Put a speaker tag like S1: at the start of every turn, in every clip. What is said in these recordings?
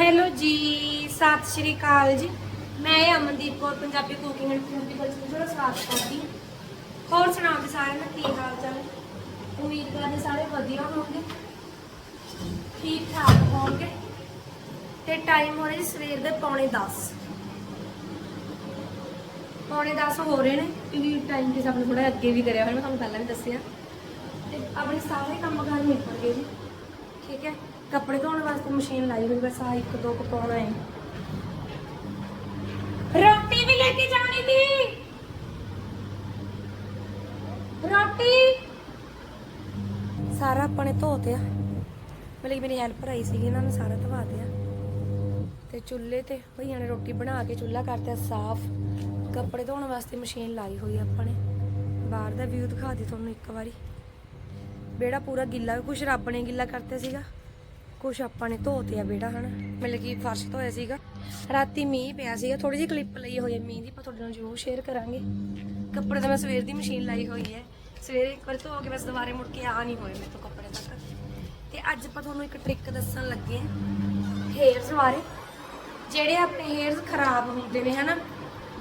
S1: Hello ਜੀ, ਸਤਿ ਸ਼੍ਰੀ ਅਕਾਲ ਜੀ। ਮੈਂ Amandeep Kaur, Punjabi cooking and Punjabi culture ਦਾ ਸਵਾਗਤ ਕਰਦੀ ਹਾਂ ਹੋਰ ਸੁਣਾਓ ਜੀ ਸਾਰਿਆਂ ਦਾ, ਕੀ ਹਾਲ ਚਾਲ? ਉਮੀਦ ਕਰਦੇ ਸਾਰੇ ਵਧੀਆ ਹੋਣਗੇ ਠੀਕ ਠਾਕ ਹੋਣਗੇ ਤੇ ਟਾਈਮ ਹੋ ਰਿਹਾ ਜੀ ਸਵੇਰ ਦੇ ਪੌਣੇ 10 ਪੌਣੇ 10 ਹੋ ਰਹੇ ਨੇ, ਕਿਉਂਕਿ ਟਾਈਮ ਤੇ ਸਾਨੂੰ ਥੋੜਾ ਅੱਗੇ ਵੀ ਕਰਿਆ ਹੋਇਆ, ਮੈਂ ਤੁਹਾਨੂੰ ਪਹਿਲਾਂ ਵੀ ਦੱਸਿਆ। ਤੇ ਆਪਣੇ ਸਾਰੇ ਕੰਮ ਕਾਰ ਨਿਪਟ ਗਏ ਜੀ। ਠੀਕ ਹੈ? ਕੱਪੜੇ ਧੋਣ ਵਾਸਤੇ ਮਸ਼ੀਨ ਲਾਈ ਹੋਈ, ਬਸ ਆ ਇੱਕ ਦੋ ਕੁ ਹੈ ਰੋਟੀ ਵੀ ਲੈ ਕੇ ਜਾਣੀ ਦੀ ਰੋਟੀ। ਸਾਰਾ ਆਪਣੇ ਧੋਤੇ ਆ ਮਤਲਬ ਮੇਰੀ ਹੈਲਪਰ ਆਈ ਸੀਗੀ, ਇਹਨਾਂ ਨੇ ਸਾਰਾ ਧਵਾ ਦਿਆ ਤੇ ਚੁੱਲ੍ਹੇ ਤੇ ਭਈਆਂ ਨੇ ਰੋਟੀ ਬਣਾ ਕੇ ਚੁੱਲ੍ਹਾ ਕਰਤਾ ਸਾਫ਼। ਕੱਪੜੇ ਧੋਣ ਵਾਸਤੇ ਮਸ਼ੀਨ ਲਾਈ ਹੋਈ ਆਪਾਂ ਨੇ। ਬਾਹਰ ਦਾ ਵਿਊ ਦਿਖਾ ਦੀ ਤੁਹਾਨੂੰ ਇੱਕ ਵਾਰੀ। ਬੇੜਾ ਪੂਰਾ ਗਿੱਲਾ, ਕੁਛ ਰੱਬ ਨੇ ਗਿੱਲਾ ਕਰਤਾ ਸੀਗਾ। ਕੁਛ ਆਪਾਂ ਨੇ ਧੋਤੇ ਆ ਬੇੜਾ ਹਨਾ? ਮਤਲਬ ਕਿ ਫਰਸ਼ ਧੋਇਆ ਸੀਗਾ। ਰਾਤੀ ਮੀਂਹ ਪਿਆ ਸੀਗਾ ਥੋੜੀ ਜਿਹੀ ਕਲਿੱਪ ਲਈ ਹੋਈ ਹੈ ਮੀਂਹ ਦੀ, ਆਪਾਂ ਤੁਹਾਡੇ ਨਾਲ ਜ਼ਰੂਰ ਸ਼ੇਅਰ ਕਰਾਂਗੇ। ਕੱਪੜੇ ਤਾਂ ਮੈਂ ਸਵੇਰ ਦੀ ਮਸ਼ੀਨ ਲਾਈ ਹੋਈ ਹੈ। ਸਵੇਰੇ ਇੱਕ ਵਾਰ ਧੋ ਕੇ ਬਸ ਦੁਬਾਰੇ ਮੁੜ ਕੇ ਆ ਨਹੀਂ ਹੋਏ ਮੇਰੇ ਤੋਂ ਕੱਪੜੇ ਤੱਕ। ਤੇ ਅੱਜ ਆਪਾਂ ਤੁਹਾਨੂੰ ਇੱਕ ਟ੍ਰਿਕ ਦੱਸਣ ਲੱਗੇ ਹਾਂ ਹੇਅਰਸ ਬਾਰੇ। ਜਿਹੜੇ ਆਪਣੇ ਹੇਅਰਸ ਖਰਾਬ ਹੁੰਦੇ ਨੇ, ਹਨਾ?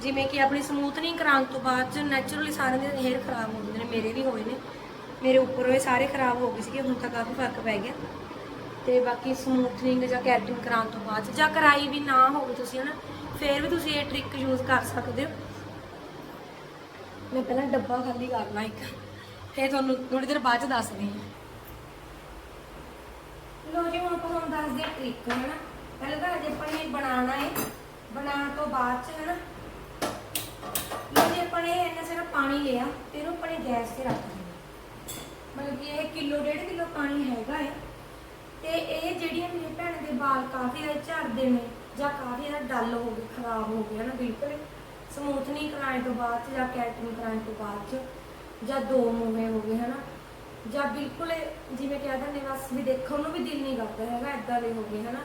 S1: ਜਿਵੇਂ ਕਿ ਆਪਣੀ ਸਮੂਥਨਿੰਗ ਕਰਾਉਣ ਤੋਂ ਬਾਅਦ ਚ ਨੈਚੁਰਲੀ ਸਾਰਿਆਂ ਦੇ ਹੇਅਰ ਖਰਾਬ ਹੋ ਜਾਂਦੇ ਨੇ, ਮੇਰੇ ਵੀ ਹੋਏ ਨੇ। ਮੇਰੇ ਉੱਪਰ ਹੋਏ ਸਾਰੇ ਖਰਾਬ ਹੋ ਗਏ ਸੀਗੇ, ਹੁਣ ਤਾਂ ਕਾਫੀ ਫ਼ਰਕ ਪੈ ਗਿਆ। ਤੇ ਬਾਕੀ ਸਮੂਥਨਿੰਗ ਜਾਂ ਕੈਰਟਿੰਗ ਕਰਾਉਣ ਤੋਂ ਬਾਅਦ ਜਾਂ ਕਰਾਈ ਵੀ ਨਾ ਹੋਵੇ ਤੁਸੀਂ ਹਨਾ, ਫੇਰ ਵੀ ਤੁਸੀਂ ਇਹ ਟ੍ਰਿਕ ਯੂਜ਼ ਕਰ ਸਕਦੇ ਹੋ। ਮੈਂ ਪਹਿਲਾਂ ਡੱਬਾ ਖਾਲੀ ਕਰਨਾ ਇੱਕ, ਫੇਰ ਤੁਹਾਨੂੰ ਥੋੜੀ ਦੇਰ ਬਾਅਦ ਚ ਦੱਸਦੀ ਹਾਂ। ਲੋ ਜੀ, ਹੁਣ ਆਪਾਂ ਤੁਹਾਨੂੰ ਦੱਸਦੇ ਹਾਂ ਟ੍ਰਿਕ ਹਨਾ। ਪਹਿਲਾਂ ਤਾਂ ਅਜੇ ਆਪਾਂ ਨੇ ਬਣਾਉਣਾ ਹੈ ਬਣਾਉਣ ਤੋਂ ਬਾਅਦ ਚ, ਹਨਾ। ਲੋ ਜੀ, ਆਪਾਂ ਨੇ ਇੰਨਾ ਸਾਰਾ ਪਾਣੀ ਲਿਆ, ਤੇ ਇਹਨੂੰ ਆਪਣੇ ਗੈਸ ਤੇ ਰੱਖ ਦੇਣਾ। ਮਤਲਬ ਕਿ ਇਹ ਕਿਲੋ, ਡੇਢ ਕਿਲੋ ਪਾਣੀ ਹੈ। ਤੇ ਇਹ ਜਿਹੜੀਆਂ ਮੇਰੀ ਭੈਣ ਦੇ ਵਾਲ ਕਾਫੀ ਜ਼ਿਆਦਾ ਝੜਦੇ ਨੇ ਜਾਂ ਕਾਫੀ ਜ਼ਿਆਦਾ ਡੱਲ ਹੋ ਗਏ, ਖਰਾਬ ਹੋ ਗਏ ਨਾ ਬਿਲਕੁਲ। ਸਮੂਥਨਿੰਗ ਨਹੀਂ ਕਰਾਉਣ ਤੋਂ ਬਾਅਦ 'ਚ ਜਾਂ ਕੈਟਿੰਗ ਕਰਾਉਣ ਤੋਂ ਬਾਅਦ 'ਚ ਜਾਂ ਦੋ ਮੂਵੇਂ ਹੋ ਗਏ ਹਨਾ, ਜਾਂ ਬਿਲਕੁਲ ਜਿਵੇਂ ਕਹਿ ਦਿੰਦੇ ਬਸ ਵੀ ਦੇਖਣ ਨੂੰ ਵੀ ਦਿਲ ਨਹੀਂ ਕਰਦਾ ਹੈਗਾ ਇਦਾਂ ਦੇ ਹੋ ਗਏ ਹਨਾ।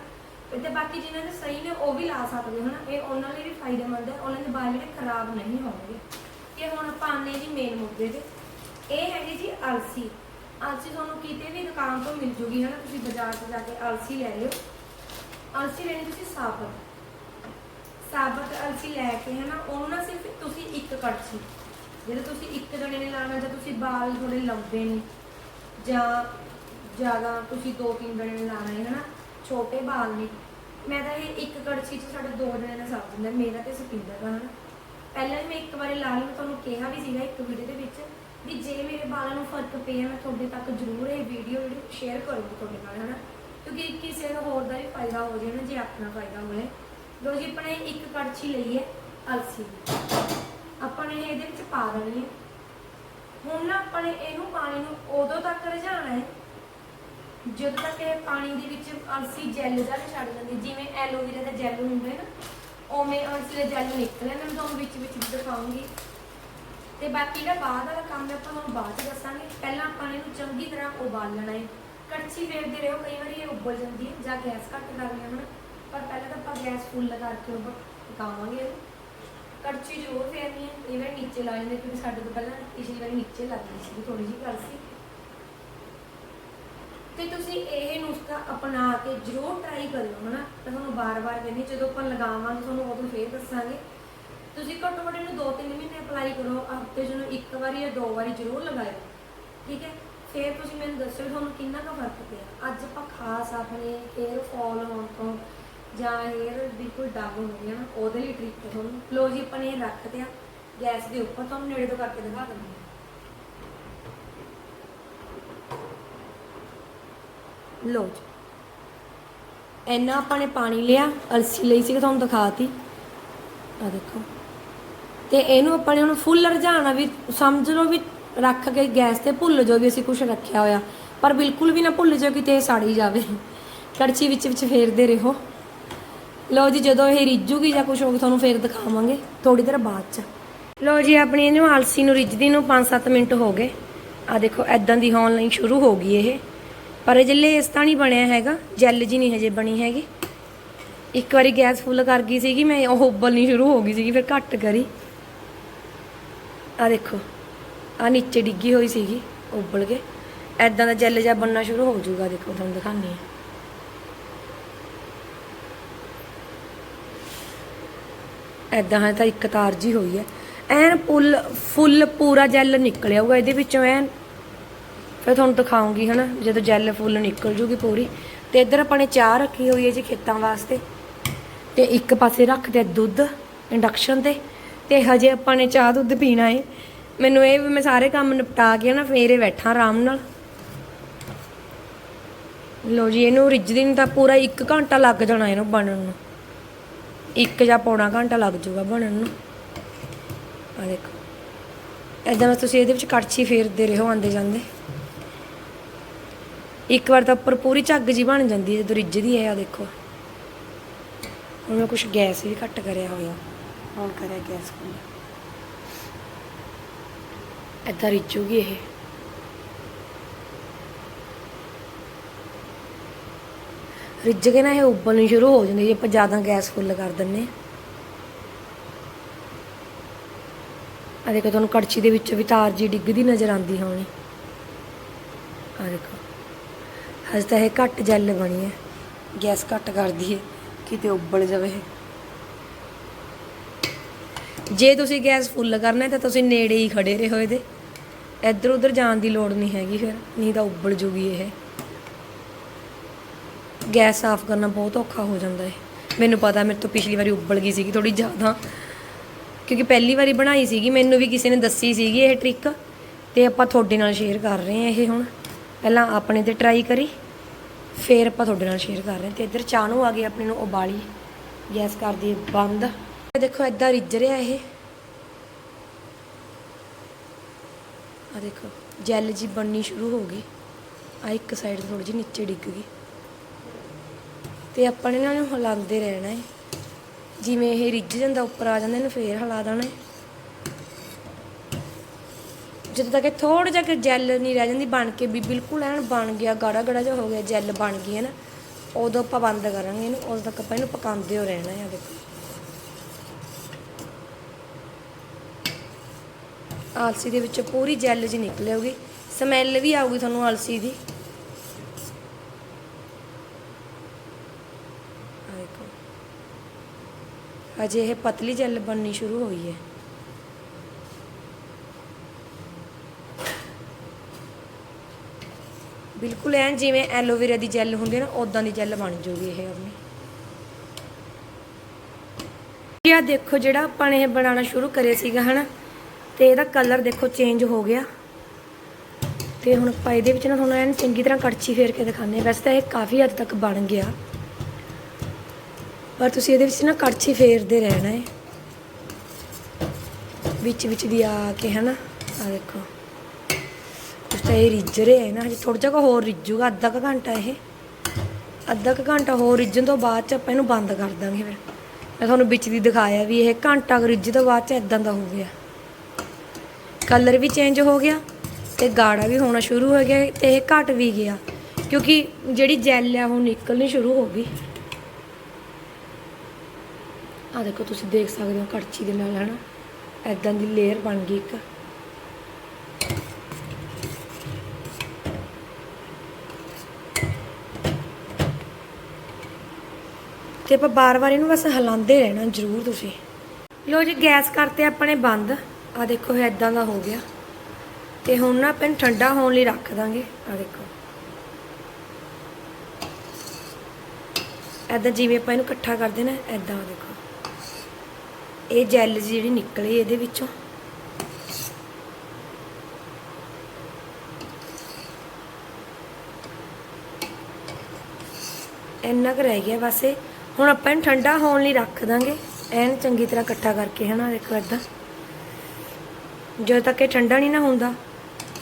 S1: ਤੇ ਬਾਕੀ ਜਿਨ੍ਹਾਂ ਦੇ ਸਹੀ ਨੇ, ਉਹ ਵੀ ਲਾ ਸਕਦੇ ਹੋ ਹਨਾ। ਇਹ ਉਹਨਾਂ ਲਈ ਵੀ ਫਾਇਦੇਮੰਦ ਹੈ, ਉਹਨਾਂ ਦੇ ਵਾਲ ਜਿਹੜੇ ਖਰਾਬ ਨਹੀਂ ਹੋਣਗੇ। ਤੇ ਹੁਣ ਆਪਾਂ ਆਨੇ ਜੀ ਮੇਨ ਮੁੱਦੇ ਤੇ। ਇਹ ਹੈਗੀ ਜੀ ਅਲਸੀ। ਅਲਸੀ ਤੁਹਾਨੂੰ ਕਿਤੇ ਵੀ ਦੁਕਾਨ ਤੋਂ ਮਿਲ ਜੂਗੀ, ਹਨਾ? ਤੁਸੀਂ ਬਾਜ਼ਾਰ 'ਚ ਜਾ ਕੇ ਅਲਸੀ ਲੈ ਲਿਓ। ਅਲਸੀ ਲੈਣੀ ਤੁਸੀਂ ਸਾਬਤ। ਸਾਬਤ ਅਲਸੀ ਲੈ ਕੇ, ਹਨਾ? ਉਹਨੂੰ ਨਾ ਸਿਰਫ ਤੁਸੀਂ ਇੱਕ ਕੜਛੀ ਜਦੋਂ ਤੁਸੀਂ ਇੱਕ ਜਣੇ ਨੇ ਲਾਣਾ ਜਾਂ ਤੁਸੀਂ ਬਾਲ ਥੋੜੇ ਲੰਬੇ ਨੇ, ਜਾਂ ਜ਼ਿਆਦਾ ਤੁਸੀਂ ਦੋ ਤਿੰਨ ਜਣੇ ਨੇ ਲਾਣਾ ਹੈ, ਹਨਾ? ਛੋਟੇ ਬਾਲ ਨੇ। ਮੈਂ ਤਾਂ ਇਹ ਇੱਕ ਕੜਛੀ 'ਚ ਸਾਡੇ ਦੋ ਜਣੇ ਦਾ ਸਰ ਦਿੰਦਾ ਮੇਰਾ ਤੇ ਸਪਿੰਦਰ ਦਾ, ਹਨਾ? ਪਹਿਲਾਂ ਵੀ ਮੈਂ ਇੱਕ ਵਾਰੀ ਲਾ ਲਈ, ਮੈਂ ਤੁਹਾਨੂੰ ਕਿਹਾ ਵੀ ਸੀਗਾ ਇੱਕ ਵੀਡੀਓ ਦੇ ਵਿੱਚ। ਵੀ ਜੇ ਮੇਰੇ ਵਾਲਾਂ ਨੂੰ ਫ਼ਰਕ ਪਿਆ, ਮੈਂ ਤੁਹਾਡੇ ਤੱਕ ਜ਼ਰੂਰ ਇਹ ਵੀਡੀਓ ਜਿਹੜੀ ਸ਼ੇਅਰ ਕਰੂੰਗੀ ਤੁਹਾਡੇ ਨਾਲ, ਹਨਾ? ਕਿਉਂਕਿ ਕਿਸੇ ਨੂੰ ਹੋਰ ਦਾ ਵੀ ਫਾਇਦਾ ਹੋ ਜਾਏ ਨਾ, ਜੇ ਆਪਣਾ ਫਾਇਦਾ ਹੋਵੇ। ਲੋ ਜੀ ਆਪਣੇ ਇੱਕ ਕੜਛੀ ਲਈ ਹੈ, ਅਲਸੀ। ਆਪਾਂ ਨੇ ਇਹਦੇ ਵਿੱਚ ਪਾ ਦੇਣੀ ਹੈ। ਹੁਣ ਨਾ ਆਪਾਂ ਨੇ ਇਹਨੂੰ ਪਾਣੀ ਨੂੰ ਉਦੋਂ ਤੱਕ ਰਝਾਣਾ ਹੈ, ਜਦੋਂ ਤੱਕ ਇਹ ਪਾਣੀ ਦੇ ਵਿੱਚ ਅਲਸੀ ਜੈਲ ਦਾ ਛੱਡ ਜਾਂਦੀ। ਜਿਵੇਂ ਐਲੋਵੇਰਾ ਦਾ ਜੈਲ ਹੁੰਦਾ ਹੈ ਨਾ, ਉਵੇਂ ਅਲਸੀ ਦਾ ਜੈਲ ਨਿਕਲਣਾ ਮੈਂ ਤੁਹਾਨੂੰ ਵਿੱਚ ਵਿੱਚ ਦਿਖਾਉਂਗੀ। ਤੇ ਬਾਕੀ ਜਿਹੜਾ ਬਾਅਦ ਵਾਲਾ ਕੰਮ ਹੈ, ਆਪਾਂ ਤੁਹਾਨੂੰ ਬਾਅਦ ਚ ਦੱਸਾਂਗੇ। ਪਹਿਲਾਂ ਆਪਾਂ ਨੇ ਇਹਨੂੰ ਚੰਗੀ ਤਰ੍ਹਾਂ ਉਬਾਲਣਾ ਹੈ। ਕੜਛੀ ਫੇਰਦੇ ਰਹੋ, ਕਈ ਵਾਰੀ ਇਹ ਉਬਲ ਜਾਂਦੀ ਹੈ ਜਾਂ ਗੈਸ ਘੱਟ ਕਰ ਲਿਆ ਹੁਣ ਪਰ ਪਹਿਲਾਂ ਤਾਂ ਆਪਾਂ ਗੈਸ ਫੁੱਲ ਕਰਕੇ ਉਹ ਪਕਾਵਾਂਗੇ ਇਹਨੂੰ। ਕੜਛੀ ਜ਼ਰੂਰ ਫੇਰਨੀ ਹੈ। ਕਈ ਵਾਰੀ ਨੀਚੇ ਲਾ ਜਾਂਦੇ ਕਿਉਂਕਿ ਸਾਡੇ ਤੋਂ ਪਹਿਲਾਂ ਪਿਛਲੀ ਵਾਰੀ ਨੀਚੇ ਲੱਗ ਗਈ ਸੀ ਥੋੜੀ ਜਿਹੀ ਗੱਲ ਸੀ। ਤੇ ਤੁਸੀਂ ਇਹ ਨੁਸਖਾ ਅਪਣਾ ਕੇ ਜ਼ਰੂਰ ਟਰਾਈ ਕਰਿਓ, ਹਨਾ? ਤੇ ਤੁਹਾਨੂੰ ਬਾਰ-ਬਾਰ ਕਹਿੰਦੀ ਜਦੋਂ ਆਪਾਂ ਲਗਾਵਾਂਗੇ, ਤੁਹਾਨੂੰ ਉਦੋਂ ਫੇਰ ਦੱਸਾਂਗੇ। ਤੁਸੀਂ ਘੱਟੋ ਘੱਟ ਇਹਨੂੰ 2-3 ਮਹੀਨੇ ਅਪਲਾਈ ਕਰੋ, ਹਫ਼ਤੇ 'ਚ ਇਹਨੂੰ ਇੱਕ ਵਾਰੀ ਜਾਂ ਦੋ ਵਾਰੀ ਜ਼ਰੂਰ ਲਗਾਇਓ, ਠੀਕ ਹੈ? ਫਿਰ ਤੁਸੀਂ ਮੈਨੂੰ ਦੱਸਿਓ ਤੁਹਾਨੂੰ ਕਿੰਨਾ ਕੁ ਫ਼ਰਕ ਪਿਆ। ਅੱਜ ਆਪਾਂ ਖਾਸ ਆਪਣੇ ਹੇਅਰ ਫਾਲ ਹੋਣ ਤੋਂ ਜਾਂ ਹੇਅਰ ਬਿਲਕੁਲ ਡੱਬ ਹੋ ਗਿਆ ਨਾ ਉਹਦੇ ਲਈ ਟ੍ਰਿਕ ਤੁਹਾਨੂੰ ਲੋ ਜੀ ਆਪਾਂ ਨੇ ਇਹ ਰੱਖਦੇ ਆ, ਗੈਸ ਦੇ ਉੱਪਰ ਤੁਹਾਨੂੰ ਨੇੜੇ ਤੋਂ ਕਰਕੇ ਦਿਖਾ ਦਿੰਦੇ ਹਾਂ ਲੋ ਜੀ, ਇੰਨਾ ਆਪਾਂ ਨੇ ਪਾਣੀ ਲਿਆ, ਅਲਸੀ ਲਈ ਸੀ ਤੁਹਾਨੂੰ ਦਿਖਾਤੀ। ਆ ਦੇਖੋ। ਤੇ ਇਹਨੂੰ ਆਪਾਂ ਨੇ ਹੁਣ ਫੁੱਲ ਰਝਾਣਾ ਵੀ ਸਮਝ ਲਓ ਵੀ ਰੱਖ ਕੇ ਗੈਸ ਤੇ ਭੁੱਲ ਜਾਓ ਵੀ ਅਸੀਂ ਕੁਝ ਰੱਖਿਆ ਹੋਇਆ। ਪਰ ਬਿਲਕੁਲ ਵੀ ਨਾ ਭੁੱਲ ਜਾਓ ਕਿਤੇ ਇਹ ਸੜ ਹੀ ਜਾਵੇ। ਕੜਛੀ ਵਿੱਚ ਵਿੱਚ ਫੇਰਦੇ ਰਹੋ। ਲਓ ਜੀ, ਜਦੋਂ ਇਹ ਰਿੱਝੂਗੀ ਜਾਂ ਕੁਝ ਹੋਊਗਾ, ਤੁਹਾਨੂੰ ਫੇਰ ਦਿਖਾਵਾਂਗੇ ਥੋੜੀ ਦੇਰ ਬਾਅਦ ਚ। ਲਓ ਜੀ, ਆਪਣੀ ਇਹਨੂੰ ਆਲਸੀ ਨੂੰ ਰਿੱਝਦੀ ਨੂੰ 5-7 ਮਿੰਟ ਹੋ ਗਏ। ਆ ਦੇਖੋ ਐਦਾਂ ਦੀ ਹੋਣ ਲਈ ਸ਼ੁਰੂ ਹੋ ਗਈ ਇਹ। ਪਰ ਇਹ ਜਿੱਲੇ ਇਸ ਤਾਂ ਨਹੀਂ ਬਣਿਆ ਹੈਗਾ। ਜੈਲ ਜੀ ਨਹੀਂ ਹਜੇ ਬਣੀ ਹੈਗੀ। ਇੱਕ ਵਾਰੀ ਗੈਸ ਫੁੱਲ ਕਰ ਗਈ ਸੀਗੀ, ਮੈਂ ਉਹ ਉਬਲਣੀ ਸ਼ੁਰੂ ਹੋ ਗਈ ਸੀਗੀ, ਫਿਰ ਘੱਟ ਕਰੀ। ਆ ਦੇਖੋ ਆ ਨੀਚੇ ਡਿੱਗੀ ਹੋਈ ਸੀਗੀ, ਉੱਬਲ ਕੇ। ਐਦਾਂ ਦਾ ਜੈਲ ਜਿਹਾ ਬਣਨਾ ਸ਼ੁਰੂ ਹੋ ਜੂਗਾ ਦੇਖੋ ਤੁਹਾਨੂੰ ਦਿਖਾਣੀ ਆ ਐਦਾਂ ਹੈ ਤਾਂ ਇੱਕ ਤਾਰ ਜੀ ਹੋਈ ਹੈ। ਐਨ ਪੁੱਲ, ਫੁੱਲ ਪੂਰਾ ਜੈਲ ਨਿਕਲ ਆਊਗਾ ਇਹਦੇ ਵਿੱਚੋਂ ਐਨ। ਫਿਰ ਤੁਹਾਨੂੰ ਦਿਖਾਉਂਗੀ, ਹਨਾ, ਜਦੋਂ ਜੈਲ ਫੁੱਲ ਨਿਕਲ ਜੂਗੀ ਪੂਰੀ। ਤੇ ਇੱਧਰ ਆਪਾਂ ਨੇ ਚਾਹ ਰੱਖੀ ਹੋਈ ਹੈ ਜੀ ਖੇਤਾਂ ਵਾਸਤੇ। ਤੇ ਇੱਕ ਪਾਸੇ ਰੱਖਦੇ ਦੁੱਧ ਇੰਡਕਸ਼ਨ ਤੇ। ਤੇ ਹਜੇ ਆਪਾਂ ਨੇ ਚਾਹ ਦੁੱਧ ਪੀਣਾ ਏ। ਮੈਨੂੰ ਇਹ ਵੀ ਮੈਂ ਸਾਰੇ ਕੰਮ ਨਿਪਟਾ ਕੇ ਨਾ ਫੇਰ ਬੈਠਾ ਆਰਾਮ ਨਾਲ। ਲੋ ਜੀ, ਇਹਨੂੰ ਰਿੱਝਦੀ ਨੂੰ ਤਾਂ ਪੂਰਾ 1 ਘੰਟਾ ਲੱਗ ਜਾਣਾ ਇਹਨੂੰ ਬਣਨ ਨੂੰ। ਇੱਕ ਜਾਂ ਪੌਣਾ ਘੰਟਾ ਲੱਗ ਜਾਊਗਾ ਬਣਨ ਨੂੰ। ਆ ਦੇਖੋ। ਐਦਾਂ ਬਸ ਤੁਸੀਂ ਇਹਦੇ ਵਿੱਚ ਕੜਛੀ ਫੇਰਦੇ ਰਹੋ, ਆਂਦੇ ਜਾਂਦੇ। ਇੱਕ ਵਾਰ ਤਾਂ ਉੱਪਰ ਪੂਰੀ ਝੱਗ ਜੀ ਬਣ ਜਾਂਦੀ ਹੈ ਜਦੋਂ ਰਿੱਝਦੀ ਹੈ ਆ ਦੇਖੋ। ਹੁਣ ਮੈਂ ਕੁਝ ਗੈਸ ਵੀ ਘੱਟ ਕਰਿਆ ਹੋਇਆ। ਹੁਣ ਕਰਿਆ ਗੈਸ ਖੁੱਲ੍ਹ ਐਦਾਂ ਰਿੱਝੂਗੀ ਇਹ। ਰਿੱਝ ਕੇ ਨਾ ਇਹ ਉਬਲਣੀ ਸ਼ੁਰੂ ਹੋ ਜਾਂਦੀ, ਜੇ ਆਪਾਂ ਜ਼ਿਆਦਾ ਗੈਸ ਫੁੱਲ ਕਰ ਦਿੰਨੇ ਆ ਦੇਖੋ, ਤੁਹਾਨੂੰ ਕੜਛੀ ਦੇ ਵਿੱਚ ਵੀ ਤਾਰ ਜੀ ਡਿੱਗਦੀ ਨਜ਼ਰ ਆਉਂਦੀ ਹੋਣੀ। ਆ ਦੇਖੋ, ਹਜੇ ਤਾਂ ਇਹ ਘੱਟ ਜੈਲ ਬਣੀ ਹੈ। ਗੈਸ ਘੱਟ ਕਰਦੀ ਹੈ, ਕਿਤੇ ਉਬਲ ਜਾਵੇ ਜੇ ਤੁਸੀਂ ਗੈਸ ਫੁੱਲ ਕਰਨਾ ਤਾਂ ਤੁਸੀਂ ਨੇੜੇ ਹੀ ਖੜੇ ਰਹੋ ਇਹਦੇ। ਇੱਧਰ ਉੱਧਰ ਜਾਣ ਦੀ ਲੋੜ ਨਹੀਂ ਹੈਗੀ ਫਿਰ, ਨਹੀਂ ਤਾਂ ਉਬਲ ਜੂਗੀ ਇਹ। ਗੈਸ ਸਾਫ਼ ਕਰਨਾ ਬਹੁਤ ਔਖਾ ਹੋ ਜਾਂਦਾ ਹੈ ਮੈਨੂੰ ਪਤਾ, ਮੇਰੇ ਤੋਂ ਪਿਛਲੀ ਵਾਰੀ ਉਬਲ ਗਈ ਸੀਗੀ ਥੋੜੀ ਜ਼ਿਆਦਾ। ਕਿਉਂਕਿ ਪਹਿਲੀ ਵਾਰੀ ਬਣਾਈ ਸੀਗੀ, ਮੈਨੂੰ ਵੀ ਕਿਸੇ ਨੇ ਦੱਸੀ ਸੀਗੀ ਇਹ ਟ੍ਰਿਕ ਤੇ ਆਪਾਂ ਤੁਹਾਡੇ ਨਾਲ ਸ਼ੇਅਰ ਕਰ ਰਹੇ ਹਾਂ ਇਹ ਹੁਣ। ਪਹਿਲਾਂ ਆਪਣੇ ਤੇ ਟਰਾਈ ਕਰੀ, ਫਿਰ ਆਪਾਂ ਤੁਹਾਡੇ ਨਾਲ ਸ਼ੇਅਰ ਕਰ ਰਹੇ ਹਾਂ ਤੇ ਇੱਧਰ ਚਾਹ ਨੂੰ ਆ ਗਈ ਆਪਣੇ ਨੂੰ ਉਬਾਲੀ। ਗੈਸ ਕਰ ਦਈਏ ਬੰਦ। ਦੇਖੋ ਇਦਾਂ ਰਿੱਝ ਰਿਹਾ ਇਹ। ਆ ਦੇਖੋ, ਜੈਲ ਜੀ ਬਣਨੀ ਸ਼ੁਰੂ ਹੋ ਗਈ। ਆ ਇੱਕ ਸਾਈਡ ਥੋੜੀ ਜਿਹੀ ਨੀਚੇ ਡਿੱਗ ਗਈ। ਤੇ ਆਪਾਂ ਨੇ ਇਹਨਾਂ ਨੂੰ ਹਿਲਾਉਂਦੇ ਰਹਿਣਾ ਹੈ ਜਿਵੇਂ ਇਹ ਰਿੱਝ ਜਾਂਦਾ, ਉੱਪਰ ਆ ਜਾਂਦਾ, ਇਹਨੂੰ ਫੇਰ ਹਿਲਾ ਦੇਣਾ ਜਦੋਂ ਤੱਕ ਇਹ ਥੋੜਾ ਜਿਹਾ ਕਿ ਜੈਲ ਨਹੀਂ ਰਹਿ ਜਾਂਦੀ, ਬਣ ਕੇ ਵੀ ਬਿਲਕੁਲ ਐਨ ਬਣ ਗਿਆ, ਗਾੜਾ ਗਾੜਾ ਜਿਹਾ ਹੋ ਗਿਆ, ਜੈਲ ਬਣ ਗਈ ਹੈ ਨਾ, ਉਦੋਂ ਆਪਾਂ ਬੰਦ ਕਰਾਂਗੇ ਇਹਨੂੰ, ਉਦੋਂ ਤੱਕ ਆਪਾਂ ਇਹਨੂੰ ਪਕਾਉਂਦੇ ਹੋ ਰਹਿਣਾ ਹੈ ਦੇਖੋ। ਆਲਸੀ ਦੇ ਵਿੱਚੋਂ ਪੂਰੀ ਜੈਲ ਜੀ ਨਿਕਲ ਆਊਗੀ ਸਮੈਲ ਵੀ ਆਊਗੀ ਤੁਹਾਨੂੰ ਆਲਸੀ ਦੀ। ਅਜੇ ਇਹ ਪਤਲੀ ਜੈਲ ਬਣਨੀ ਸ਼ੁਰੂ ਹੋਈ ਹੈ। ਬਿਲਕੁਲ ਐ ਜਿਵੇਂ ਐਲੋਵੇਰਾ ਦੀ ਜੈਲ ਹੁੰਦੀ ਹੈ ਨਾ ਉਦਾਂ ਦੀ ਜੈਲ ਬਣ ਜੂਗੀ ਇਹ ਆਪਣੀ। ਜੀ ਦੇਖੋ ਜਿਹੜਾ ਆਪਾਂ ਨੇ ਇਹ ਬਣਾਉਣਾ ਸ਼ੁਰੂ ਕਰਿਆ ਸੀਗਾ, ਹਨਾ? ਤੇ ਇਹਦਾ ਕਲਰ ਦੇਖੋ ਚੇਂਜ ਹੋ ਗਿਆ। ਤੇ ਹੁਣ ਆਪਾਂ ਇਹਦੇ ਵਿੱਚ ਨਾ ਤੁਹਾਨੂੰ ਐਨ ਚੰਗੀ ਤਰ੍ਹਾਂ ਕੜਛੀ ਫੇਰ ਕੇ ਦਿਖਾਉਂਦੇ ਹਾਂ। ਵੈਸੇ ਤਾਂ ਇਹ ਕਾਫੀ ਹੱਦ ਤੱਕ ਬਣ ਗਿਆ। ਪਰ ਤੁਸੀਂ ਇਹਦੇ ਵਿੱਚ ਨਾ ਕੜਛੀ ਫੇਰਦੇ ਰਹਿਣਾ ਹੈ ਵਿੱਚ ਵਿੱਚ ਦੀ ਆ ਕੇ ਹਨਾ ਆ ਦੇਖੋ। ਕੁਛ ਤਾਂ ਇਹ ਰਿੱਝ ਰਿਹਾ ਹੈ ਨਾ, ਹਜੇ ਥੋੜਾ ਜਿਹਾ ਹੋਰ ਰਿੱਝੂਗਾ, ਅੱਧਾ ਕੁ ਘੰਟਾ ਇਹ। ਅੱਧਾ ਕੁ ਘੰਟਾ ਹੋਰ ਰਿੱਝਣ ਤੋਂ ਬਾਅਦ ਚ ਆਪਾਂ ਇਹਨੂੰ ਬੰਦ ਕਰ ਦਾਂਗੇ ਫਿਰ। ਮੈਂ ਤੁਹਾਨੂੰ ਵਿੱਚ ਦੀ ਦਿਖਾਇਆ ਵੀ ਇਹ ਘੰਟਾ ਕੁ ਰਿੱਝ ਤੋਂ ਬਾਅਦ ਚ ਇਦਾਂ ਦਾ ਹੋ ਗਿਆ। ਕਲਰ ਵੀ ਚੇਂਜ ਹੋ ਗਿਆ ਤੇ ਗਾੜਾ ਵੀ ਹੋਣਾ ਸ਼ੁਰੂ ਹੋ ਗਿਆ ਤੇ ਇਹ ਘਟ ਵੀ ਗਿਆ। ਕਿਉਂਕਿ ਜਿਹੜੀ ਜੈਲ ਆ ਉਹ ਨਿਕਲਣੀ ਸ਼ੁਰੂ ਹੋ ਗਈ। ਆ ਦੇਖੋ ਤੁਸੀਂ ਦੇਖ ਸਕਦੇ ਹੋ ਕੜਚੀ ਦੇ ਨਾਲ, ਹਨਾ? ਐਦਾਂ ਦੀ ਲੇਅਰ ਬਣ ਗਈ ਇੱਕ। ਤੇ ਆਪਾਂ ਬਾਰ-ਬਾਰ ਇਹਨੂੰ ਬਸ ਹਿਲਾਉਂਦੇ ਰਹਿਣਾ ਜ਼ਰੂਰ ਤੁਸੀਂ। ਲੋ ਜੀ, ਗੈਸ ਕਰਤੇ ਆਪਣੇ ਬੰਦ। ਆ ਦੇਖੋ, ਇਹ ਐਦਾਂ ਦਾ ਹੋ ਗਿਆ। ਤੇ ਹੁਣ ਨਾ ਆਪਾਂ ਇਹਨੂੰ ਠੰਡਾ ਹੋਣ ਲਈ ਰੱਖ ਦਾਂਗੇ। ਆ ਦੇਖੋ। ਐਦਾਂ ਜਿਵੇਂ ਆਪਾਂ ਇਹਨੂੰ ਇਕੱਠਾ ਕਰਦੇ ਨਾ ਐਦਾਂ ਦੇਖੋ। ਇਹ ਜੈਲ ਜਿਹੜੀ ਨਿਕਲੀ ਇਹਦੇ ਵਿੱਚੋਂ। ਇੰਨਾ ਕੁ ਰਹਿ ਗਿਆ ਬਸ ਹੁਣ ਆਪਾਂ ਇਹਨੂੰ ਠੰਡਾ ਹੋਣ ਲਈ ਰੱਖ ਦਾਂਗੇ। ਐਨ ਚੰਗੀ ਤਰ੍ਹਾਂ ਇਕੱਠਾ ਕਰਕੇ, ਹਨਾ, ਦੇਖੋ ਏਦਾਂ। ਜਦੋਂ ਤੱਕ ਇਹ ਠੰਡਾ ਨਹੀਂ ਨਾ ਹੁੰਦਾ,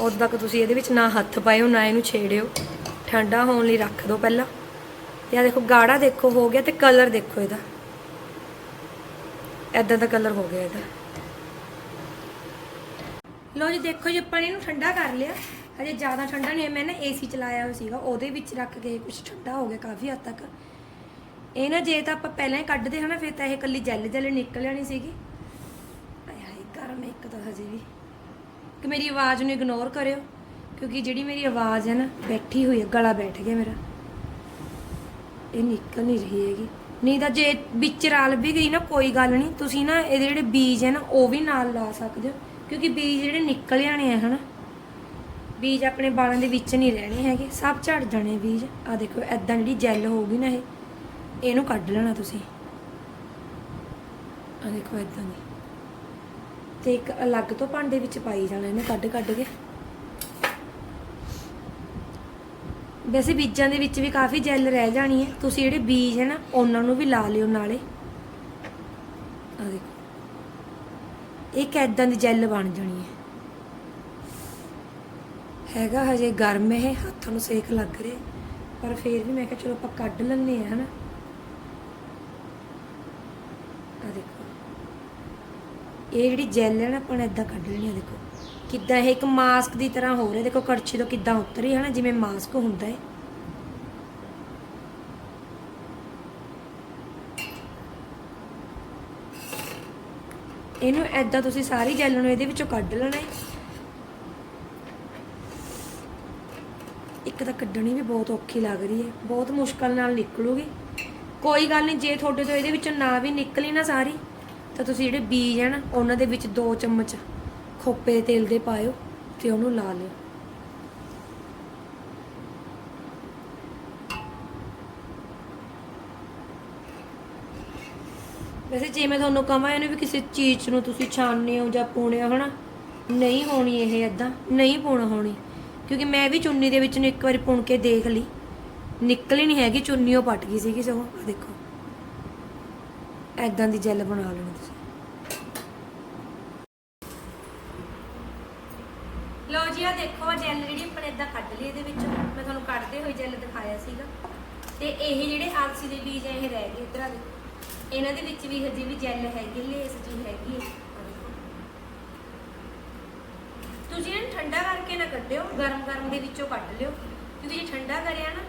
S1: ਉਦੋਂ ਤੱਕ ਤੁਸੀਂ ਇਹਦੇ ਵਿੱਚ ਨਾ ਹੱਥ ਪਾਇਓ, ਨਾ ਇਹਨੂੰ ਛੇੜਿਓ। ਠੰਡਾ ਹੋਣ ਲਈ ਰੱਖ ਦਿਓ ਪਹਿਲਾਂ। ਤੇ ਆ ਦੇਖੋ, ਗਾੜਾ ਦੇਖੋ, ਹੋ ਗਿਆ ਤੇ ਕਲਰ ਦੇਖੋ ਇਹਦਾ। ਐਦਾਂ ਦਾ ਕਲਰ ਹੋ ਗਿਆ ਇਹਦਾ। ਲੋ ਜੀ, ਦੇਖੋ ਜੀ, ਆਪਾਂ ਨੇ ਇਹਨੂੰ ਠੰਡਾ ਕਰ ਲਿਆ। ਹਜੇ ਜ਼ਿਆਦਾ ਠੰਡਾ ਨਹੀਂ ਮੈਂ ਨਾ ਏਸੀ ਚਲਾਇਆ ਹੋਇਆ ਸੀਗਾ, ਉਹਦੇ ਵਿੱਚ ਰੱਖ ਕੇ ਕੁਝ ਠੰਡਾ ਹੋ ਗਿਆ ਕਾਫੀ ਹੱਦ ਤੱਕ। ਇਹ ਨਾ ਜੇ ਤਾਂ ਆਪਾਂ ਪਹਿਲਾਂ ਹੀ ਕੱਢਦੇ ਹਨਾ, ਫਿਰ ਤਾਂ ਇਹ ਕੱਲੀ ਜੈਲ ਜੈਲ ਨਿਕਲ ਜਾਣੀ ਸੀਗੀ। ਮੈਂ ਇੱਕ ਤਾਂ ਹਜੇ ਵੀ ਕਿ ਮੇਰੀ ਆਵਾਜ਼ ਨੂੰ ਇਗਨੋਰ ਕਰਿਓ, ਕਿਉਂਕਿ ਜਿਹੜੀ ਮੇਰੀ ਆਵਾਜ਼ ਹੈ ਨਾ, ਬੈਠੀ ਹੋਈ ਹੈ, ਗਲਾ ਬੈਠ ਗਿਆ ਮੇਰਾ। ਇਹ ਨਿਕਲ ਨਹੀਂ ਰਹੀ ਹੈਗੀ। ਨਹੀਂ ਤਾਂ ਜੇ ਵਿੱਚ ਰਲ ਵੀ ਗਈ ਨਾ, ਕੋਈ ਗੱਲ ਨਹੀਂ, ਤੁਸੀਂ ਨਾ ਇਹਦੇ ਜਿਹੜੇ ਬੀਜ ਹੈ ਨਾ, ਉਹ ਵੀ ਨਾਲ ਲਾ ਸਕਦੇ ਹੋ, ਕਿਉਂਕਿ ਬੀਜ ਜਿਹੜੇ ਨਿਕਲ ਜਾਣੇ ਆ, ਹਨਾ। ਬੀਜ ਆਪਣੇ ਬਾਲਾਂ ਦੇ ਵਿੱਚ ਨਹੀਂ ਰਹਿਣੇ ਹੈਗੇ, ਸਭ ਝੜ ਜਾਣੇ ਬੀਜ। ਆ ਦੇਖੋ ਐਦਾਂ ਜਿਹੜੀ ਜੈਲ ਹੋਊਗੀ ਨਾ ਇਹ, ਇਹਨੂੰ ਕੱਢ ਲੈਣਾ ਤੁਸੀਂ। ਆ ਦੇਖੋ ਐਦਾਂ ਦੀ। ਤੇ ਇੱਕ ਅਲੱਗ ਤੋਂ ਭਾਂਡੇ ਵਿੱਚ ਪਾਈ ਜਾਣਾ, ਇਹਨੂੰ ਕੱਢ ਕੱਢ ਕੇ। ਵੈਸੇ ਬੀਜਾਂ ਦੇ ਵਿੱਚ ਵੀ ਕਾਫੀ ਜੈਲ ਰਹਿ ਜਾਣੀ ਹੈ। ਤੁਸੀਂ ਜਿਹੜੇ ਬੀਜ ਹੈ ਨਾ, ਉਹਨਾਂ ਨੂੰ ਵੀ ਲਾ ਲਿਓ ਨਾਲੇ। ਆ ਦੇਖੋ। ਇੱਕ ਐਦਾਂ ਦੀ ਜੈਲ ਬਣ ਜਾਣੀ ਹੈ। ਹੈਗਾ ਹਜੇ ਗਰਮ ਇਹ, ਹੱਥਾਂ ਨੂੰ ਸੇਕ ਲੱਗ ਰਿਹਾ। ਪਰ ਫੇਰ ਵੀ ਮੈਂ ਕਿਹਾ ਚਲੋ ਆਪਾਂ ਕੱਢ ਲੈਂਦੇ ਆ ਹਨਾ ਆ ਦੇਖੋ ਇਹ ਜਿਹੜੀ ਜੈਲ ਹੈ ਨਾ, ਆਪਾਂ ਨੇ ਇਦਾਂ ਕੱਢ ਲੈਣੀ ਆ, ਦੇਖੋ। ਕਿੱਦਾਂ ਇਹ ਇੱਕ ਮਾਸਕ ਦੀ ਤਰ੍ਹਾਂ ਹੋ ਰਿਹਾ, ਦੇਖੋ, ਕੜਛੀ ਤੋਂ ਕਿੱਦਾਂ ਉਤਰੀ ਹੈ ਨਾ, ਜਿਵੇਂ ਮਾਸਕ ਹੁੰਦਾ ਹੈ ਇਹਨੂੰ ਐਦਾਂ ਤੁਸੀਂ ਸਾਰੀ ਜੈਲ ਨੂੰ ਇਹਦੇ ਵਿੱਚੋਂ ਕੱਢ ਲੈਣਾ ਹੈ ਇੱਕ ਤਾਂ ਕੱਢਣੀ ਵੀ ਬਹੁਤ ਔਖੀ ਲੱਗ ਰਹੀ ਹੈ ਬਹੁਤ ਮੁਸ਼ਕਲ ਨਾਲ ਨਿਕਲੂਗੀ। ਕੋਈ ਗੱਲ ਨਹੀਂ ਜੇ ਤੁਹਾਡੇ ਤੋਂ ਇਹਦੇ ਵਿੱਚੋਂ ਨਾ ਵੀ ਨਿਕਲੀ ਨਾ ਸਾਰੀ ਤਾਂ ਤੁਸੀਂ ਜਿਹੜੇ ਬੀਜ ਹੈ ਨਾ, ਉਹਨਾਂ ਦੇ ਵਿੱਚ 2 ਚਮਚ ਖੋਪੇ ਦੇ ਤੇਲ ਦੇ ਪਾਇਓ ਤੇ ਉਹਨੂੰ ਲਾ ਲਿਓ। ਵੈਸੇ ਜੇ ਮੈਂ ਤੁਹਾਨੂੰ ਕਹਾਂ ਇਹਨੂੰ ਵੀ ਕਿਸੇ ਚੀਜ਼ ਨੂੰ ਤੁਸੀਂ ਛਾਣਨੇ ਹੋ ਜਾਂ ਪਾਉਣੇ ਹੋ, ਹਨਾ? ਨਹੀਂ ਹੋਣੀ ਇਹ ਇਦਾਂ ਨਹੀਂ ਪਾਉਣਾ ਹੋਣੀ। ਕਿਉਂਕਿ ਮੈਂ ਵੀ ਚੁੰਨੀ ਦੇ ਵਿੱਚ ਨੂੰ ਇੱਕ ਵਾਰੀ ਪੁਣ ਕੇ ਦੇਖ ਲਈ। ਨਿਕਲੀ ਨਹੀਂ ਹੈਗੀ, ਚੁੰਨੀ ਉਹ ਪਟ ਗਈ ਸੀਗੀ, ਸਗੋਂ ਆਹ ਦੇਖੋ। ਐਦਾਂ ਦੀ ਜੈਲ ਬਣਾ ਲੈਣੀ ਤੁਸੀਂ ਲਓ ਜੀ ਆ ਦੇਖੋ ਜੈਲ ਜਿਹੜੀ ਆਪਣੇ ਇਦਾਂ ਕੱਢ ਲਈ ਇਹਦੇ ਵਿੱਚ। ਮੈਂ ਤੁਹਾਨੂੰ ਕੱਢਦੇ ਹੋਏ ਜੈਲ ਦਿਖਾਇਆ ਸੀਗਾ। ਤੇ ਇਹ ਜਿਹੜੇ ਆਲਸੀ ਦੇ ਬੀਜ ਆ, ਇਹ ਰਹਿ ਗਏ ਇਧਰ ਆ ਇਹਨਾਂ ਦੇ ਵਿੱਚ ਵੀ ਹਜੇ ਵੀ ਜੈਲ ਹੈਗੀ ਲੇਸ ਜੀ ਹੈਗੀ ਹੈ ਤੁਸੀਂ ਇਹਨੂੰ ਠੰਡਾ ਕਰਕੇ ਨਾ ਕੱਢਿਓ ਗਰਮ ਗਰਮ ਦੇ ਵਿੱਚੋਂ ਕੱਢ ਲਿਓ। ਕਿਉਂਕਿ ਜੇ ਠੰਡਾ ਕਰਿਆ ਨਾ,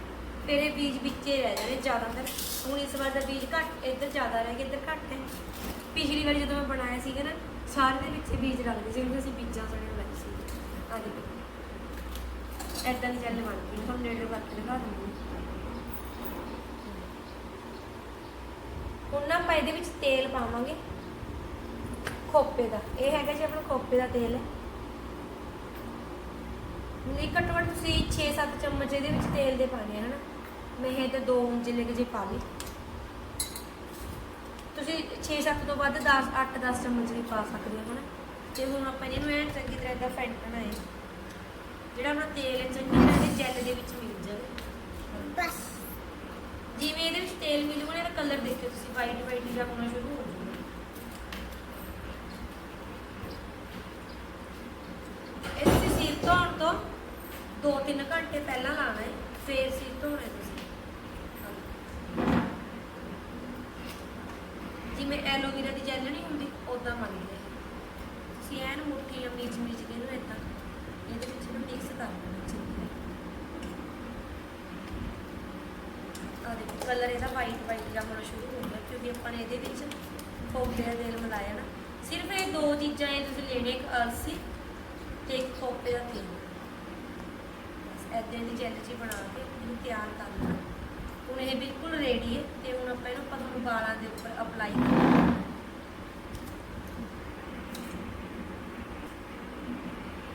S1: ਫਿਰ ਇਹ ਬੀਜ ਵਿੱਚੇ ਰਹਿ ਜਾਣੇ ਜ਼ਿਆਦਾਤਰ। ਹੁਣ ਇਸ ਵਾਰ ਦਾ ਬੀਜ ਘੱਟ, ਇੱਧਰ ਜ਼ਿਆਦਾ ਰਹਿ ਗਿਆ ਇੱਧਰ ਘੱਟ ਹੈ। ਪਿਛਲੀ ਵਾਰੀ ਜਦੋਂ ਮੈਂ ਬਣਾਇਆ ਸੀਗਾ ਨਾ, ਸਾਰੇ ਦੇ ਵਿੱਚ ਬੀਜ ਰੱਖਦੇ ਸੀ ਕਿਉਂਕਿ ਅਸੀਂ ਬੀਜਾਂ ਸਣੇ ਲਾਏ ਸੀ। ਆ ਦੇਖੋ। ਐਦਾਂ ਦੀ ਜੈਲ ਬਣ ਗਈ ਤੁਹਾਨੂੰ ਨੇੜੇ ਕਰਕੇ ਦਿਖਾ ਦੂੰਗੀ ਹੁਣ ਨਾ ਆਪਾਂ ਇਹਦੇ ਵਿੱਚ ਤੇਲ ਪਾਵਾਂਗੇ। ਖੋਪੇ ਦਾ। ਇਹ ਹੈਗਾ ਜੀ ਆਪਣਾ ਖੋਪੇ ਦਾ ਤੇਲ। ਹੈ ਨਹੀਂ, ਘੱਟੋ ਤੁਸੀਂ 6-7 ਚਮਚ ਇਹਦੇ ਵਿੱਚ ਤੇਲ ਦੇ ਪਾਣੇ ਹਨ? ਮੈਂ ਇਹ ਤਾਂ ਦੋ ਜਿੰਨੇ ਕੁ ਜੇ ਪਾ ਲਈ। ਤੁਸੀਂ 6-7 ਤੋਂ ਵੱਧ 10 8-10 ਚਮਚ ਵੀ ਪਾ ਸਕਦੇ ਹੋ, ਹਨਾ? ਤੇ ਹੁਣ ਆਪਾਂ ਇਹਨੂੰ ਐਨ ਚੰਗੀ ਤਰ੍ਹਾਂ ਇਹਦਾ ਫੈਂਟਣਾ ਹੈ ਜਿਹੜਾ ਆਪਣਾ ਤੇਲ ਹੈ ਚੰਗੀ ਤਰ੍ਹਾਂ ਇਹਦੇ ਜੈਲ ਦੇ ਵਿੱਚ ਮਿਲ ਜਾਵੇ।
S2: ਬਸ।
S1: ਜਿਵੇਂ ਇਹਦੇ ਵਿੱਚ ਤੇਲ ਮਿਲੂਗਾ ਇਹਦਾ ਕਲਰ ਦੇਖਿਓ ਤੁਸੀਂ ਵਾਈਟ ਵਾਈਟ ਜਿਹਾ ਹੋਣਾ ਸ਼ੁਰੂ ਹੋ ਜਾਊਗਾ। ਇਹ ਤੁਸੀਂ ਸਿਰ ਧੋਣ ਤੋਂ 2-3 ਘੰਟੇ ਪਹਿਲਾਂ ਲਾਣਾ ਹੈ ਫੇਰ ਸਿਰ ਧੋਣਾ ਹੈ ਤੁਸੀਂ ਜਿਵੇਂ ਐਲੋਵੇਰਾ ਦੀ ਜੈਲ ਨਹੀਂ ਹੁੰਦੀ ਉਦਾਂ ਮੰਗਦੇ ਤੁਸੀਂ ਐਨ ਮੁੱਠੀ ਜਾਂ ਮਿਰਚ ਮਿਰਚ ਦੇ ਨੂੰ ਇਦਾਂ ਇਹਦੇ ਵਿੱਚ ਨੂੰ ਮਿਕਸ ਕਰ ਦੇਣਾ ਚੰਗੀ ਤਰ੍ਹਾਂ ਆ ਦੇਖੋ ਕਲਰ ਇਹਦਾ ਵਾਈਟ ਵਾਈਟ ਜਿਹਾ ਹੋਣਾ ਸ਼ੁਰੂ ਹੋ ਗਿਆ ਕਿਉਂਕਿ ਆਪਾਂ ਨੇ ਇਹਦੇ ਵਿੱਚ ਖੋਪੇ ਦਾ ਤੇਲ ਮਿਲਾਇਆ ਨਾ ਸਿਰਫ ਇਹ ਦੋ ਚੀਜ਼ਾਂ ਇਹ ਤੁਸੀਂ ਲੈਣੇ ਇੱਕ ਅਲਸੀ ਤੇ ਇੱਕ ਖੋਪੇ ਦਾ ਤੇਲ। ਬਸ ਐਦਾਂ ਦੀ ਜੈਲ ਜੀ ਬਣਾ ਕੇ ਇਹਨੂੰ ਤਿਆਰ ਕਰ ਲੈਣਾ ਹੁਣ ਇਹ ਬਿਲਕੁਲ ਰੈਡੀ ਹੈ ਤੇ ਹੁਣ ਆਪਾਂ ਇਹਨੂੰ ਆਪਾਂ ਤੁਹਾਨੂੰ ਵਾਲਾਂ ਦੇ ਉੱਪਰ ਅਪਲਾਈ ਕਰਾਂਗੇ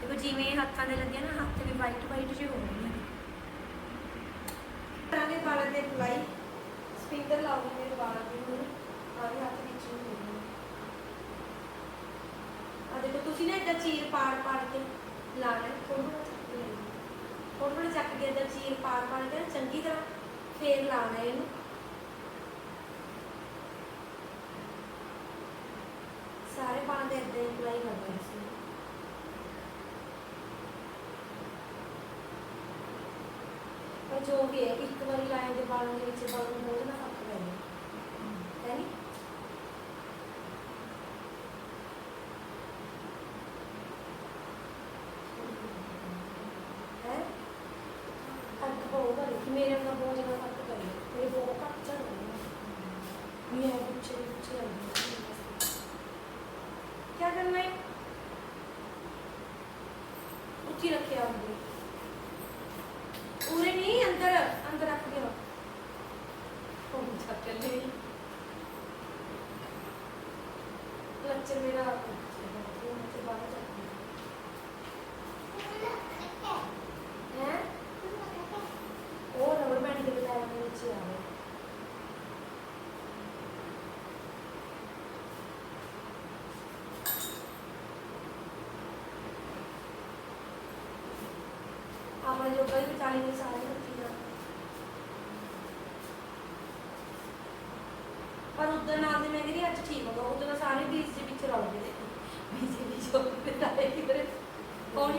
S1: ਦੇਖੋ ਜਿਵੇਂ ਇਹ ਹੱਥਾਂ ਦੇ ਲੱਗੇ ਨਾ, ਹੱਥ ਵੀ ਵਾਈਟ ਵਾਈਟ ਜਿਹੇ ਹੋ ਰਹੇ ਨੇ। ਤਰ੍ਹਾਂ ਦੇ ਵਾਲਾਂ ਤੇ ਅਪਲਾਈ ਸਪਿੰਦਰ ਲਾਉਂਗੇ ਮੇਰੇ ਵਾਲਾਂ ਦੇ ਨੂੰ ਆ ਵੀ ਹੱਥ ਵਿੱਚ ਨੂੰ। ਹੋ ਗਏ ਆ ਦੇਖੋ, ਤੁਸੀਂ ਨਾ ਇਦਾਂ ਚੀਰ ਪਾੜ ਪਾੜ ਕੇ ਲਾਣਾ ਥੋੜਾ ਥੋੜਾ ਥੋੜਾ ਚੱਕ ਕੇ ਇਦਾਂ ਚੀਰ ਪਾੜ ਪਾੜ ਕੇ ਚੰਗੀ ਤਰ੍ਹਾਂ ਫੇਰ ਲਾਣਾ ਇਹਨੂੰ। ਸਾਰੇ ਬਾਲਾਂ ਦੇ ਇਦਾਂ ਹੀ ਅਪਲਾਈ ਕਰਨਾ ਤੁਸੀਂ ਪਰ ਜੋ ਵੀ ਹੈ, ਇੱਕ ਵਾਰੀ ਲਾਏ ਦੇ ਬਾਲਾਂ ਦੇ ਵਿੱਚ ਬਾਲਾਂ ਨੂੰ പേരൊക്കെ ਆਪਾਂ ਜੋ ਵਿਚਾਲੇ ਦੇ ਸਾਰੇ ਰੱਖੀ ਜਾ ਪਰ ਉਦੋਂ ਨਾਲ ਦੇ ਮੈਂ ਕਹਿੰਦੀ ਅੱਜ ਠੀਕ ਹੋ ਗਿਆ ਉਦੋਂ ਸਾਰੇ ਬੀਜ ਦੇ ਵਿੱਚ ਰਲ ਗਏ ਬੀਜ ਦੇ ਵਿੱਚ ਉਹ ਬਿਤਾਏ ਕਿ ਮੇਰੇ ਕੌਣੀ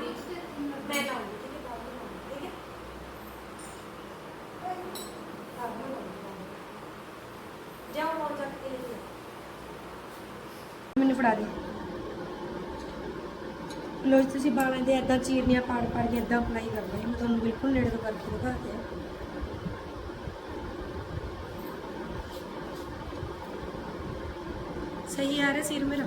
S1: ਫੜਾ ਦੇ ਲੋ ਜੀ ਤੁਸੀਂ ਬਾਲਾਂ ਦੇ ਐਦਾਂ ਚੀਰਨੀਆਂ ਪਾੜ ਪਾੜ ਕੇ ਐਦਾਂ ਅਪਲਾਈ ਕਰਨਾ ਹੈ। ਮੈਂ ਤੁਹਾਨੂੰ ਬਿਲਕੁਲ ਨੇੜੇ ਤੋਂ ਕਰਕੇ ਦਿਖਾਉਂਦੀ ਹਾਂ ਸਹੀ ਆ ਰਿਹਾ ਸਿਰ ਮੇਰਾ?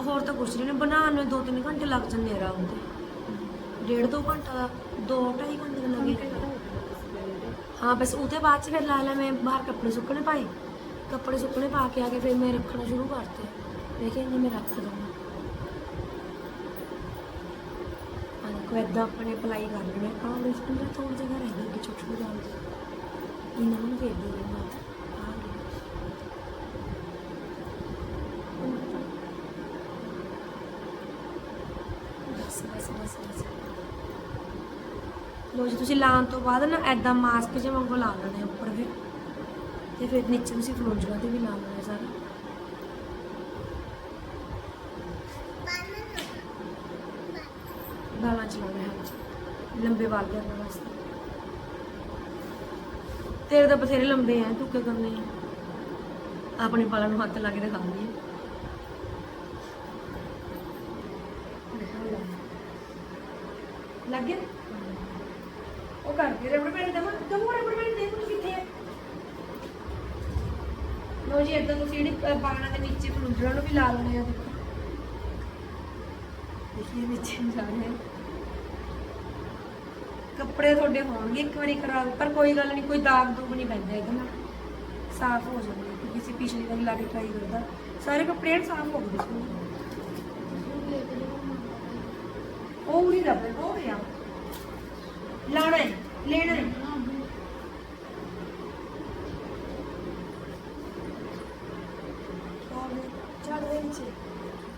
S1: ਹੋਰ ਤਾਂ ਕੁਛ ਨਹੀਂ ਬਣਾਉਣ ਨੂੰ 2-3 ਘੰਟੇ ਲੱਗ ਜਾਂਦੇ ਆ ਆਰਾਮ ਤੇ ਡੇਢ ਦੋ ਘੰਟਾ ਦੋ ਢਾਈ ਘੰਟੇ ਤਾਂ ਲੱਗੇ। ਹਾਂ, ਬਸ ਉਹਦੇ ਬਾਅਦ ਚ ਫਿਰ ਲਾ ਲਾ ਮੈਂ ਬਾਹਰ ਕੱਪੜੇ ਸੁੱਕਣੇ ਪਾਏ। ਕੱਪੜੇ ਸੁੱਕਣੇ ਪਾ ਕੇ ਆ ਕੇ ਫਿਰ ਮੈਂ ਰੱਖਣਾ ਸ਼ੁਰੂ ਕਰਤੇ। ਦੇਖਿਆ ਨਹੀਂ ਮੈਂ ਰੱਖ ਦਵਾਂ। ਕੋ ਇਦਾਂ ਆਪਣੇ ਅਪਲਾਈ ਕਰ ਲੈਣਾ। ਆ ਬਿਲਕੁਲ ਥੋੜੀ ਜਗ੍ਹਾ ਰਹਿ ਗਈ ਕਿ ਛੋਟੀ ਜਿਹੀ ਇਹਨਾਂ ਨੂੰ ਫੇਰ ਦੇ ਦੇਣਾ ਲੋ ਤੁਸੀਂ ਲਾਉਣ ਤੋਂ ਬਾਅਦ ਨਾ ਐਦਾਂ ਮਾਸਕ ਜਿਹਾ ਵਾਂਗੂ ਲਾ ਲੈਣੇ ਉੱਪਰ ਫਿਰ ਤੇ ਫਿਰ ਨੀਚੇ ਤੁਸੀਂ ਫਲੋਂਜਲਾਂ ਤੇ ਵੀ ਲਾ ਲੈਣੇ ਸਾਰਾ। ਬਾਲਾਂ ਚ ਲਾਉਣੇ ਹਾਂ ਲੰਬੇ ਵਾਲ ਕਰਨ ਵਾਸਤੇ। ਤੇਰੇ ਤਾਂ ਬਥੇਰੇ ਲੰਬੇ ਆ, ਤੂੰ ਕਰਨੇ ਆ? ਆਪਣੇ ਬਾਲਾਂ ਨੂੰ ਹੱਥ ਲਾ ਕੇ ਦਿਖਾਉਂਦੀ ਲੱਗ ਗਿਆ? ਉਹ ਕਰਦੀ ਰਬੜ ਬੈਂਡ ਦਮਾ ਦਮਾ ਰਬੜ ਬੈਂਡ ਦੇ ਤੂੰ ਕਿੱਥੇ ਹੈ ਲੋ ਜੀ ਇਦਾਂ ਤੁਸੀਂ ਜਿਹੜੀ ਅ, ਦੇ ਨੀਚੇ ਫਲੂੰਜਰਾਂ ਨੂੰ ਵੀ ਲਾ ਲੈਣੇ ਆ। ਦੇਖੋ ਦੇਖੀਏ ਨੀਚੇ ਜਾ ਰਹੇ ਕੱਪੜੇ ਤੁਹਾਡੇ ਹੋਣਗੇ ਇੱਕ ਵਾਰੀ ਖਰਾਬ ਪਰ ਕੋਈ ਗੱਲ ਨਹੀਂ ਕੋਈ ਦਾਗ ਦੂਗ ਨਹੀਂ ਪੈਂਦਾ ਇਹਦੇ ਨਾਲ। ਸਾਫ਼ ਹੋ ਜਾਂਦੇ ਕਿਉਂਕਿ ਅਸੀਂ ਪਿਛਲੀ ਵਾਰੀ ਲਾ ਕੇ ਟਰਾਈ ਕਰਦਾ। ਸਾਰੇ ਕੱਪੜੇ ਸਾਫ਼ ਹੋ ਗਏ ਸੀ। ਉਹ ਉਰੀ ਰਬੜ ਉਹ ਰਿਹਾ ਲਾਣਾ ਹੈ ਲੈਣਾ ਹੈ।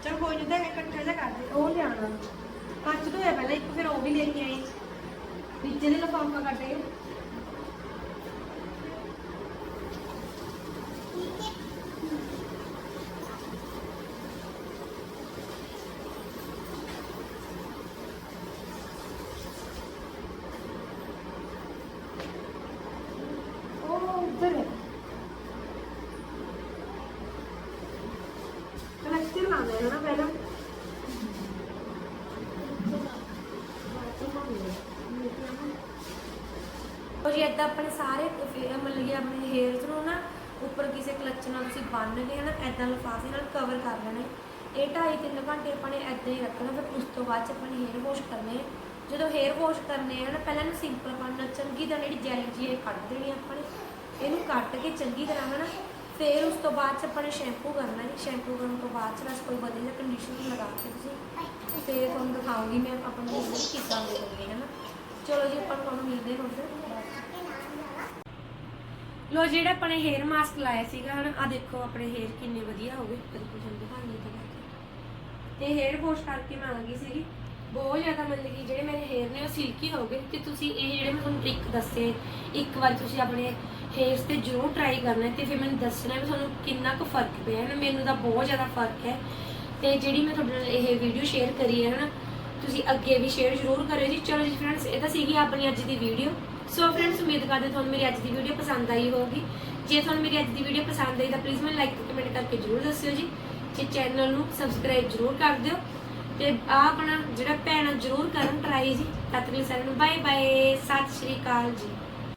S1: ਚਲ ਕੋਈ ਨਹੀਂ ਤਾਂ ਇਕੱਠਾ ਜਿਹਾ ਕਰ ਦੇ। ਉਹ ਲਿਆਣਾ ਕੱਚ ਧੋਇਆ ਪਹਿਲਾਂ ਇੱਕ ਫਿਰ ਉਹ ਵੀ ਲੈ ਕੇ ਆਏ ਵਿੱਚੇ ਦੇ ਲਫਾਫਾ ਕੱਟ ਕੇ ਉਹ ਉੱਧਰ ਹੈ ਕਨੈਕਟਰ ਲਾਉਂਦੇ ਹੈ ਨਾ ਪਹਿਲਾਂ ਪਰ ਜੇ ਏਦਾਂ ਆਪਣੇ ਸਾਰੇ ਫੇ- ਮਤਲਬ ਕਿ ਆਪਣੇ ਹੇਅਰਸ ਨੂੰ ਨਾ ਉੱਪਰ ਕਿਸੇ ਕਲਚ ਨਾਲ ਤੁਸੀਂ ਬੰਨ ਕੇ ਨਾ ਏਦਾਂ ਲਿਫਾਫੇ ਨਾਲ ਕਵਰ ਕਰ ਲੈਣਾ। ਹੈ। ਇਹ ਢਾਈ ਤਿੰਨ ਘੰਟੇ ਆਪਾਂ ਨੇ ਏਦਾਂ ਹੀ ਰੱਖਣਾ, ਫਿਰ ਉਸ ਤੋਂ ਬਾਅਦ ਚ ਆਪਾਂ ਨੇ ਹੇਅਰ ਵਾਸ਼ ਕਰਨੇ। ਆ ਜਦੋਂ ਹੇਅਰ ਵਾਸ਼ ਕਰਨੇ ਆ ਨਾ, ਪਹਿਲਾਂ ਇਹਨੂੰ ਸਿੰਪਲ ਪਾਣੀ ਚੰਗੀ ਤਰ੍ਹਾਂ ਜਿਹੜੀ ਜੈਲ ਜੀ ਇਹ ਕੱਢ ਦੇਣੀ ਆ ਆਪਾਂ ਨੇ। ਇਹਨੂੰ ਕੱਟ ਕੇ ਚੰਗੀ ਤਰ੍ਹਾਂ ਹਨਾ, ਫਿਰ ਉਸ ਤੋਂ ਬਾਅਦ ਚ ਆਪਾਂ ਨੇ ਸ਼ੈਂਪੂ ਕਰਨਾ ਹੈ ਸ਼ੈਂਪੂ ਕਰਨ ਤੋਂ ਬਾਅਦ ਚ ਬਸ ਕੋਈ ਵਧੀਆ ਜਿਹਾ ਕੰਡੀਸ਼ਨਰ ਲਗਾ ਕੇ ਤੁਸੀਂ ਤੇ ਤੁਹਾਨੂੰ ਦਿਖਾਉਂਗੀ ਮੈਂ ਆਪਣੀ ਹੇਅਰ ਕਿੱਦਾਂ ਦੇ ਹੋਣਗੇ ਹਨਾ ਚਲੋ ਜੀ, ਆਪਾਂ ਨੂੰ ਤੁਹਾਨੂੰ ਮਿਲਦੇ ਹਾਂ ਹੁਣ ਲੋ ਜਿਹੜਾ ਆਪਣੇ ਹੇਅਰ ਮਾਸਕ ਲਾਇਆ ਸੀਗਾ ਹਨਾ ਆ ਦੇਖੋ ਆਪਣੇ ਹੇਅਰ ਕਿੰਨੇ ਵਧੀਆ ਹੋ ਗਏ, ਕਦੇ ਕੁਝ ਦਿਖਾਣੀ ਤਾਂ ਕਰਕੇ। ਤੇ ਹੇਅਰ ਵਾਸ਼ ਕਰਕੇ ਮੈਂ ਆ ਗਈ ਸੀਗੀ। ਬਹੁਤ ਜ਼ਿਆਦਾ ਮਤਲਬ ਕਿ ਜਿਹੜੇ ਮੇਰੇ ਹੇਅਰ ਨੇ ਉਹ ਸਿਲਕੀ ਹੋ ਗਏ ਤੇ ਤੁਸੀਂ ਇਹ ਜਿਹੜੇ ਮੈਂ ਤੁਹਾਨੂੰ ਟ੍ਰਿਕ ਦੱਸੇ, ਇੱਕ ਵਾਰ ਤੁਸੀਂ ਆਪਣੇ ਹੇਅਰਸ ਤੇ ਜ਼ਰੂਰ ਟਰਾਈ ਕਰਨਾ ਹੈ ਤੇ ਫਿਰ ਮੈਨੂੰ ਦੱਸਣਾ ਵੀ ਤੁਹਾਨੂੰ ਕਿੰਨਾ ਕੁ ਫ਼ਰਕ ਪਿਆ ਹੈ। ਨਾ ਮੈਨੂੰ ਤਾਂ ਬਹੁਤ ਜ਼ਿਆਦਾ ਫ਼ਰਕ ਹੈ। ਤੇ ਜਿਹੜੀ ਮੈਂ ਤੁਹਾਡੇ ਨਾਲ ਇਹ ਵੀਡੀਓ ਸ਼ੇਅਰ ਕਰੀ ਹੈ ਹਨਾ, ਤੁਸੀਂ ਅੱਗੇ ਵੀ ਸ਼ੇਅਰ ਜ਼ਰੂਰ ਕਰਿਓ ਜੀ। ਚਲੋ ਜੀ ਫਰੈਂਡਸ ਇਹ ਤਾਂ ਸੀਗੀ ਆਪਣੀ ਅੱਜ ਦੀ ਵੀਡੀਓ ਸੋ ਫਰੈਂਡਸ ਉਮੀਦ ਕਰਦੇ ਤੁਹਾਨੂੰ ਮੇਰੀ ਅੱਜ ਦੀ ਵੀਡੀਓ ਪਸੰਦ ਆਈ ਹੋਊਗੀ ਜੇ ਤੁਹਾਨੂੰ ਮੇਰੀ ਅੱਜ ਦੀ ਵੀਡੀਓ ਪਸੰਦ ਆਈ ਤਾਂ ਪਲੀਜ਼ ਮੈਨੂੰ ਲਾਈਕ ਤੇ ਕਮੈਂਟ ਕਰਕੇ ਜ਼ਰੂਰ ਦੱਸਿਓ ਜੀ ਤੇ ਚੈਨਲ ਨੂੰ ਸਬਸਕ੍ਰਾਈਬ ਜ਼ਰੂਰ ਕਰ ਦਿਓ ਤੇ ਆ ਆਪਣਾ ਜਿਹੜਾ ਭੈਣਾਂ ਜ਼ਰੂਰ ਕਰਨ ਟਰਾਈ ਜੀ ਤਦ ਤੱਕ ਲਈ ਸਾਰਿਆਂ ਨੂੰ ਬਾਏ ਬਾਏ ਸਤਿ ਸ਼੍ਰੀ ਅਕਾਲ ਜੀ